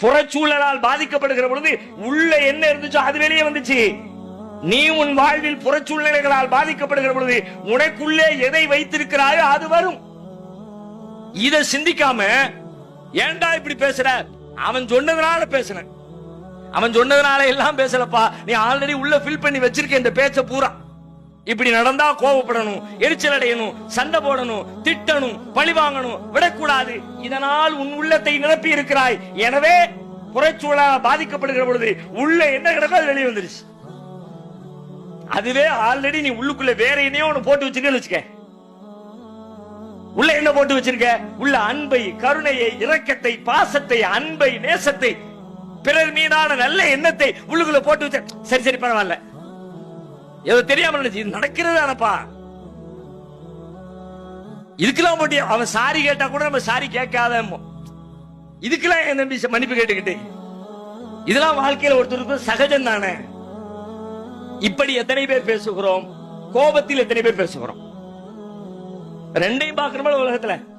புறச்சூழலால் பாதிக்கப்படுகிற பொழுது உள்ள என்ன இருந்துச்சோ அது வெளியே வந்துச்சு. நீ உன் வாழ்வில் புறச்சூழ்நிலைகளால் பாதிக்கப்படுகிற பொழுது உனக்குள்ளே எதை வைத்திருக்கிறாயோ அது வரும். இத சிந்திக்காம ஏண்டா இப்படி பேசுற? அவன் சொன்னதுனால பேசுன அவன் சொன்னதுனால எல்லாம் பேசலப்பா. நீ ஆல்ரெடி உள்ள ஃபில் பண்ணி வச்சிருக்க இந்த பேச்ச பூரா. இப்படி நடந்தா கோவப்படணும் எரிச்சல் அடையணும் சண்டை போடணும் திட்டணும் பழி வாங்கணும் விடக்கூடாது. இதனால் உன் உள்ளத்தை நிரப்பி இருக்கிறாய். எனவே புறச்சூழலால் பாதிக்கப்படுகிற பொழுது உள்ள என்ன கிடக்கோ அது வெளியே வந்துருச்சு. அதுவே ஆல்ரெடி நீ உள்ளுக்குள்ள வேற என்னையோ ஒண்ணு போட்டு வச்சிருக்கேன்னு வச்சுக்க. உள்ள என்ன போட்டு வச்சிருக்க? உள்ள அன்பை கருணையை இரக்கத்தை பாசத்தை அன்பை நேசத்தை பிறர் மீதான நல்ல எண்ணத்தை உள்ளுக்குள்ள போட்டு வச்ச சரி சரி பரவாயில்ல. ஏதோ தெரியாம நினைச்சு இது நடக்கிறது இதுக்கெல்லாம் போட்டி அவன் சாரி கேட்டா கூட நம்ம சாரி கேட்காத இதுக்கெல்லாம் என் தம்பி மன்னிப்பு கேட்டுக்கிட்டு. இதெல்லாம் வாழ்க்கையில ஒருத்தருக்கு சகஜம் தானே. இப்படி எத்தனை பேர் பேசுகிறோம்? கோபத்தில் எத்தனை பேர் பேசுகிறோம்? ரெண்டையும் பார்க்கணுமா உலகத்துல?